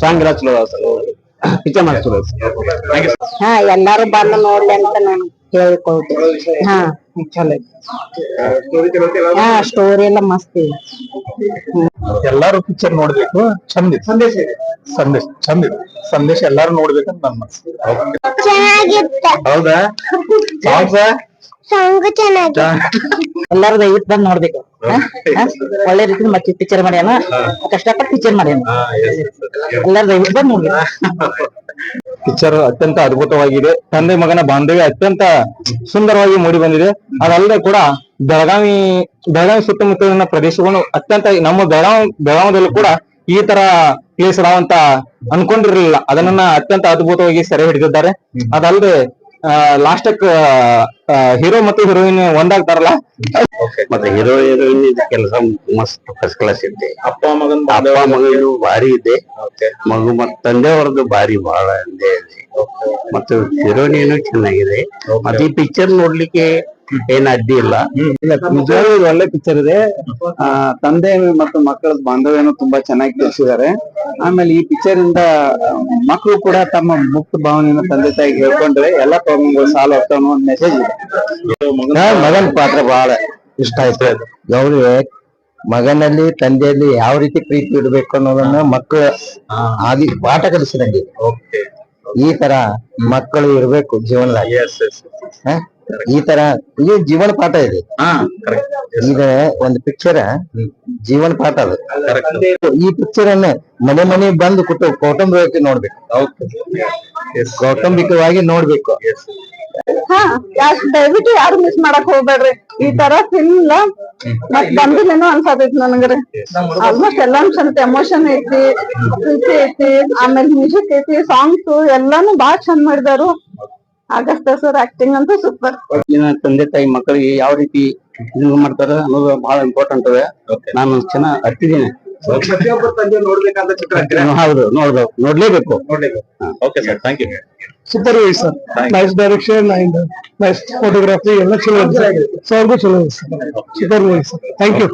Song ಎಲ್ಲ ಚಲೋ sir picture ಮಾಡಿ ಚಲೋ ಹಾ ಎಲ್ಲಾರು ಬಂದು ನೋಡ್ಲಿ ಅಂತ ನಾನು ಕೇಳ್ಕೊಳ್ತೀನಿ. ಹಾ. ಚಲೋ. ಹಾ ಸ್ಟೋರಿ ಎಲ್ಲ ಮಸ್ತ್ ಇದೆ. ಎಲ್ಲಾರು ಪಿಕ್ಚರ್ ನೋಡ್ಬೇಕು. ಚಂದ. ಸಂದೇಶ ಇದೆ. ಸಂದೇಶ ಚಂದ ಸಂದೇಶ ಎಲ್ಲಾರು ನೋಡ್ಬೇಕಂತ ನನ್ನ ಮನಸ್ಸು. ಚೆನ್ನಾಗಿತ್ತ. ಹೌದಾ? ಸಾಂಗ್ಸ್ ಸಾಂಗ್ ಚೆನ್ನಾಗಿ. ಎಲ್ಲಾರು ದಯವಿಟ್ಟು ಬಂದ್ ನೋಡ್ಬೇಕು? ಒಳ್ಳೆ ರೀತಿ ಮತ್ತೆ ಪಿಕ್ಚರ್ ಮಾಡ್ಯಾನ. ಕಷ್ಟಪಟ್ಟು ಪಿಕ್ಚರ್ ಮಾಡ್ಯಾನ. ಎಲ್ಲಾರು ದಯವಿಟ್ಟು ಬಂದ್ ನೋಡ್ಬೇಕು. ಪಿಕ್ಚರ್ ಅತ್ಯಂತ ಅದ್ಭುತವಾಗಿದೆ. ತಂದೆ ಮಗನ ಬಾಂಧವ್ಯ ಅತ್ಯಂತ ಸುಂದರವಾಗಿ ಮೂಡಿ ಬಂದಿದೆ. ಅದಲ್ಲದೆ ಕೂಡ ಬೆಳಗಾವಿ ಬೆಳಗಾವಿ ಸುತ್ತಮುತ್ತಲಿನ ಪ್ರದೇಶಗಳು ಅತ್ಯಂತ ನಮ್ಮ ಬೆಳಗಾವಿ ಬೆಳಗಾವದಲ್ಲೂ ಕೂಡ ಈ ತರ ಪ್ಲೇಸ್ ಅಂತ ಅನ್ಕೊಂಡಿರ್ಲಿಲ್ಲ. ಅದನ್ನ ಅತ್ಯಂತ ಅದ್ಭುತವಾಗಿ ಸೆರೆ ಹಿಡಿದಿದ್ದಾರೆ. ಅದಲ್ಲದೆ ಲಾಸ್ಟ್ ಹೀರೋ ಮತ್ತು ಹೀರೋಯಿನ್ ಒಂದಾಗ್ತಾರಲ್ಲ? ಮತ್ತೆ ಹೀರೋ ಹೀರೋಯಿನ್ ಕೆಲಸ ಮಸ್ತ್ ಫಸ್ಟ್ ಕ್ಲಾಸ್ ಇದೆ ಅಪ್ಪ ಮಗನ್ ಅಪ್ಪ ಮಗನು ಭಾರಿ ಇದೆ. ಮಗು ಮತ್ ತಂದೆಯವರದ್ದು ಭಾರಿ ಬಹಳ ಇದೆ. ಮತ್ತು ಹೀರೋಯಿನ್ ಚೆನ್ನಾಗಿದೆ. ಮತ್ತೆ ಈ ಪಿಕ್ಚರ್ ನೋಡ್ಲಿಕ್ಕೆ ಏನ್ ಅಡ್ಡಿ ಇಲ್ಲ ನಿಜವಾಗ್ಲೂ ಒಳ್ಳೆ ಪಿಕ್ಚರ್ ಇದೆ. ತಂದೆ ಮತ್ತು ಮಕ್ಕಳ ಬಾಂಧವ್ಯನು ತುಂಬಾ ಚೆನ್ನಾಗಿ ತಿಳಿಸಿದ್ದಾರೆ. ಆಮೇಲೆ ಈ ಪಿಕ್ಚರ್ ಇಂದ ಮಕ್ಕಳು ಕೂಡ ತಮ್ಮ ಮುಕ್ತ ಭಾವನೆಯನ್ನು ತಂದೆ ತಾಯಿಗೆ ಹೇಳ್ಕೊಂಡ್ರೆ ಎಲ್ಲಾ ಪ್ರಾಬ್ಲಮ್ಗಳು ಸಾಲ್ವ್ ಆಗ್ತಾವ ಅನ್ನೋ ಒಂದು ಮೆಸೇಜ್ ಇದೆ. ಮಗನ ಪಾತ್ರ ಬಹಳ ಇಷ್ಟ ಆಯ್ತು. ಗೌರಿ ಮಗನಲ್ಲಿ ತಂದೆಯಲ್ಲಿ ಯಾವ ರೀತಿ ಪ್ರೀತಿ ಇಡಬೇಕು ಅನ್ನೋದನ್ನ ಮಕ್ಕಳು ಆಗಿ ಪಾಠ ಕಲಿಸಿದಂಗೆ. ಈ ತರ ಮಕ್ಕಳು ಇರ್ಬೇಕು ಜೀವನದಲ್ಲಿ? ಈ ತರ ಇದು ಜೀವನ ಪಾಠ ಇದೆ. ಈಗ ಒಂದು ಪಿಕ್ಚರ್ ಜೀವನ ಪಾಠ ಅದು. ಈ ಪಿಕ್ಚರ್ ಅನ್ನ ಮನೆ ಮನೆ ಬಂದು ಕುಟು ಕೌಟುಂಬಿಕವಾಗಿ ನೋಡ್ಬೇಕು. ಕೌಟುಂಬಿಕವಾಗಿ ನೋಡ್ಬೇಕು. ಹಾ ಯಾಕ್ ದಯವಿಟ್ಟು ಯಾರು ಮಿಸ್ ಮಾಡಕ್ ಹೋಗ್ಬೇಡ್ರಿ. ಈ ತರ ಫಿಲ್ಮ್ ಮತ್ ಬಂದಿಲ್ಲೇನೋ ಅನ್ಸತೈತಿ ನನಗ್ರಿ. ಆಲ್ಮೋಸ್ಟ್ ಎಲ್ಲಾ ಚಂದ ಎಮೋಷನ್ ಐತಿ ಪ್ರೀತಿ ಐತಿ ಆಮೇಲೆ ಮ್ಯೂಸಿಕ್ ಐತಿ ಸಾಂಗ್ಸ್ ಎಲ್ಲಾನು ಬಾಳ ಚಂದ ಮಾಡಿದಾರು. ಆಗಸ್ಟ ಸರ್ ಆಕ್ಟಿಂಗ್ ಅಂತೂ ಸೂಪರ್ ತಂದೆ ತಾಯಿ ಮಕ್ಕಳಿಗೆ ಯಾವ ರೀತಿ ಇದು ಮಾಡ್ತಾರ ಅನ್ನೋದು ಬಹಳ ಇಂಪಾರ್ಟೆಂಟ್ ಅದೇ ನಾನು ಚೆನ್ನಾಗಿ ಹತ್ತಿದ್ದೀನಿ ಪ್ರತಿಯೊಬ್ಬರು ತಂದೆ ಚಿತ್ರ ಹೌದು ನೋಡ್ಬೇಕು ನೋಡ್ಲೇಬೇಕು. Okay sir thank you super movie sir nice direction and nice photography ಎಲ್ಲ ಚಲೋ ಇದೆ ಸಾಂಗು ಚಲೋ ಇದೆ super movie sir thank you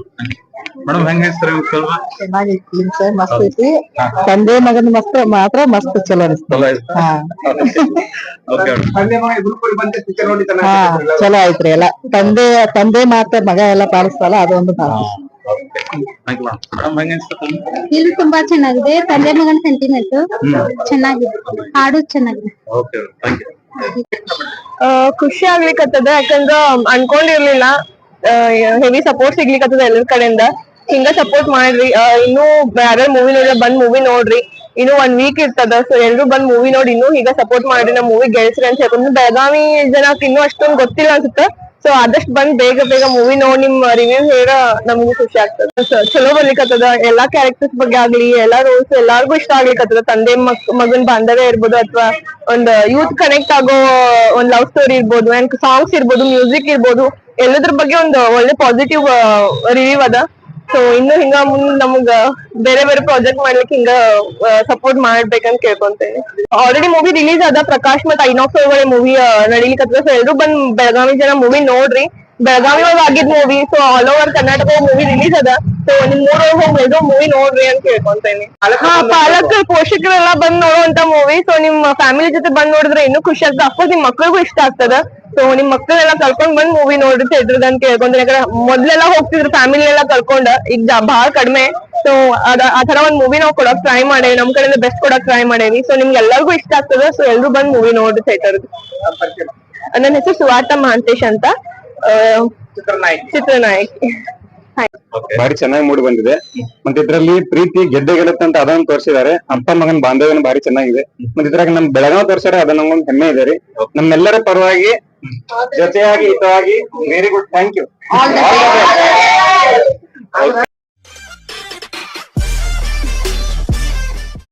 madam ಹೆಂಗ ಸರ್ ಫಿಲ್ಮ್ ಚೆನ್ನಾಗೈತಿ ಸರ್ ಮಸ್ತ್ ಐತಿ ತಂದೆ ಮಗನ ಮಸ್ತ್ ಮಾತ್ರ ಮಸ್ತ್ ಚಲೋ ಅನಿಸ್ತು. ಚಲೋ ಹಾ. ಹಾ ಚಲೋ ಐತ್ರಿ ಎಲ್ಲ. ತಂದೆ ತಂದೆ ಮಾತ ಮಗ ಎಲ್ಲ ಪಾಲಿಸ್ತಲ್ಲ ಅದೊಂದು ಇದು ತುಂಬಾ ಚೆನ್ನಾಗಿದೆ. ತಂದೆ ಮಗನ ಸೆಂಟಿಮೆಂಟ್ ಚೆನ್ನಾಗಿದೆ. ಹಾಡು ಚೆನ್ನಾಗಿದೆ. ಖುಷಿ ಆಗ್ಲಿಕತ್ತದ ಯಾಕಂದ್ರ ಅನ್ಕೊಂಡಿರ್ಲಿಲ್ಲ. ಹೆವಿ ಸಪೋರ್ಟ್ ಸಿಗ್ಲಿಕತ್ತದ ಎಲ್ಲರ ಕಡೆಯಿಂದ. ಹಿಂಗ ಸಪೋರ್ಟ್ ಮಾಡ್ರಿ. ಇನ್ನೂ ಯಾರ್ಯಾರ ಮೂವಿ ನೋಡ್ರ, ಬಂದ್ ಮೂವಿ ನೋಡ್ರಿ. ಇನ್ನು ಒನ್ ವೀಕ್ ಇರ್ತದ ಸೊ ಎಲ್ರು ಬಂದ್ ಮೂವಿ ನೋಡಿ, ಇನ್ನು ಈಗ ಸಪೋರ್ಟ್ ಮಾಡ್ರಿ ನಮ್ ಮೂವಿ ಗೆಲ್ಸ್ರಿ ಅಂತ ಹೇಳ್ಕೊಂಡು ಬೆಳಗಾವಿ ಜನಕ್ ಇನ್ನೂ ಅಷ್ಟೊಂದು ಗೊತ್ತಿಲ್ಲ ಅನ್ಸುತ್ತೆ. ಸೊ ಆದಷ್ಟು ಬಂದ್ ಬೇಗ ಬೇಗ ಮೂವಿ ನೋಡಿ ನಿಮ್ ರಿವ್ಯೂ ಹೇಳ ನಮಗೂ ಖುಷಿ ಆಗ್ತದ. ಚಲೋ ಬರ್ಲಿಕತ್ತದ. ಎಲ್ಲಾ ಕ್ಯಾರೆಕ್ಟರ್ಸ್ ಬಗ್ಗೆ ಆಗ್ಲಿ, ಎಲ್ಲಾ ರೋಲ್ಸ್ ಎಲ್ಲಾರ್ಗು ಇಷ್ಟ ಆಗ್ಲಿಕತ್ತದ. ತಂದೆ, ಮಕ್, ಮಗನ್ ಬಾಂಧವ್ಯ ಇರ್ಬೋದು ಅಥವಾ ಒಂದ್ ಯೂತ್ ಕನೆಕ್ಟ್ ಆಗೋ ಒಂದ್ ಲವ್ ಸ್ಟೋರಿ ಇರ್ಬೋದು ಅಂಡ್ ಸಾಂಗ್ಸ್ ಇರ್ಬೋದು ಮ್ಯೂಸಿಕ್ ಇರ್ಬೋದು, ಎಲ್ಲದ್ರ ಬಗ್ಗೆ ಒಂದು ಒಳ್ಳೆ ಪಾಸಿಟಿವ್ ರಿವ್ಯೂ ಅದ. ಸೊ ಇನ್ನು ಹಿಂಗ ಮುಂದ್ ನಮಗ ಬೇರೆ ಬೇರೆ ಪ್ರಾಜೆಕ್ಟ್ ಮಾಡ್ಲಿಕ್ಕೆ ಹಿಂಗ ಸಪೋರ್ಟ್ ಮಾಡ್ಬೇಕಂತ ಕೇಳ್ಕೊಂತೇನೆ. ಆಲ್ರೆಡಿ ಮೂವಿ ರಿಲೀಸ್ ಅದ ಪ್ರಕಾಶ್ ಮತ್ತ ಐನಾಕ್ಸ್ ಒಳಗಡೆ ಮೂವಿ ನಡೀಲಿಕ್ಕೆ ಸೊ ಎಲ್ರು ಬಂದ್ ಬೆಳಗಾವಿ ಜನ ಮೂವಿ ನೋಡ್ರಿ. ಬೆಳಗಾವಿ ಒಳಗ ಆಗಿದ್ movie so all over Karnataka movie release ಅದ. ಸೊ ನಿಮ್ ಮೂರೊಳಗ ಹೋಗಿ ಎಲ್ರು ಮೂವಿ ನೋಡ್ರಿ ಅಂತ ಕೇಳ್ಕೊಂತೇನೆ. ಪಾಲಕ್ ಪೋಷಕರೆಲ್ಲ ಬಂದ್ ನೋಡುವಂತ ಮೂವಿ ಸೊ ನಿಮ್ ಫ್ಯಾಮಿಲಿ ಜೊತೆ ಬಂದ್ ನೋಡಿದ್ರೆ ಇನ್ನೂ ಖುಷಿ ಆಗ್ತದೆ. ಅಫ್ಕೋರ್ಸ್ ನಿಮ್ ಮಕ್ಳಿಗೂ ಇಷ್ಟ ಆಗ್ತದ. ಸೊ ನಿಮ್ ಮಕ್ಕಳೆಲ್ಲ ಕರ್ಕೊಂಡ್ ಬಂದ್ ಮೂವಿ ನೋಡ್ರಿ ಥಿಯೇಟರ್ ಅಂತ ಕೇಳ್ಕೊಂತೀನಿ. ಯಾಕಂದ್ರೆ ಮೊದ್ಲೆಲ್ಲ ಹೋಗ್ತಿದ್ರು ಫ್ಯಾಮಿಲಿ ಎಲ್ಲ ಕರ್ಕೊಂಡ್. ಈಗ ಬಹಳ ಬಾಳ್ ಕಡಿಮೆ. ಸೊ ಅದ ಆ ತರ ಒಂದ್ ಮೂವಿ ನಾವು ಕೊಡಕ್ ಟ್ರೈ ಮಾಡೇವಿ. ನಮ್ ಕಡೆಯಿಂದ ಬೆಸ್ಟ್ ಕೊಡಕ್ ಟ್ರೈ ಮಾಡೇವಿ. ಸೊ ನಿಮ್ಗೆ ಎಲ್ಲರಿಗೂ ಇಷ್ಟ ಆಗ್ತದ ಸೊ ಎಲ್ರು ಬಂದ್ ಮೂವಿ ನೋಡ್ರಿ ಥಿಯೇಟರ್ ನನ್ನ ಹೆಸರು ಸುವಾರ್ಥ ಮಹಾಂತೇಶ್ ಅಂತ. ಚಿತ್ರನಾಯಕಿ. ಬಾರಿ ಚೆನ್ನಾಗಿ ಮೂಡಿ ಬಂದಿದೆ. ಮತ್ತೆ ಇದ್ರಲ್ಲಿ ಪ್ರೀತಿ ಗೆದ್ದೆ ಗೆಲ್ಲುತ್ತೆ ಅಂತ ಅದನ್ನ ತೋರಿಸಿದ್ದಾರೆ. ಅಪ್ಪ ಮಗನ ಬಾಂಧವ್ಯನ ಬಾರಿ ಚೆನ್ನಾಗಿದೆ. ಮತ್ತೆ ಇದ್ರಾಗ ನಮ್ ಬೆಳಗಾವ್ ತೋರ್ಸ್ಯಾರ ಅದನ್ನ ಒಂದ್ ಹೆಮ್ಮೆ ಇದೆ ರೀ. ನಮ್ಮೆಲ್ಲರ ಪರವಾಗಿ ಜೊತೆಯಾಗಿ ಹಿತವಾಗಿ ವೆರಿ ಗುಡ್ ಥ್ಯಾಂಕ್ ಯು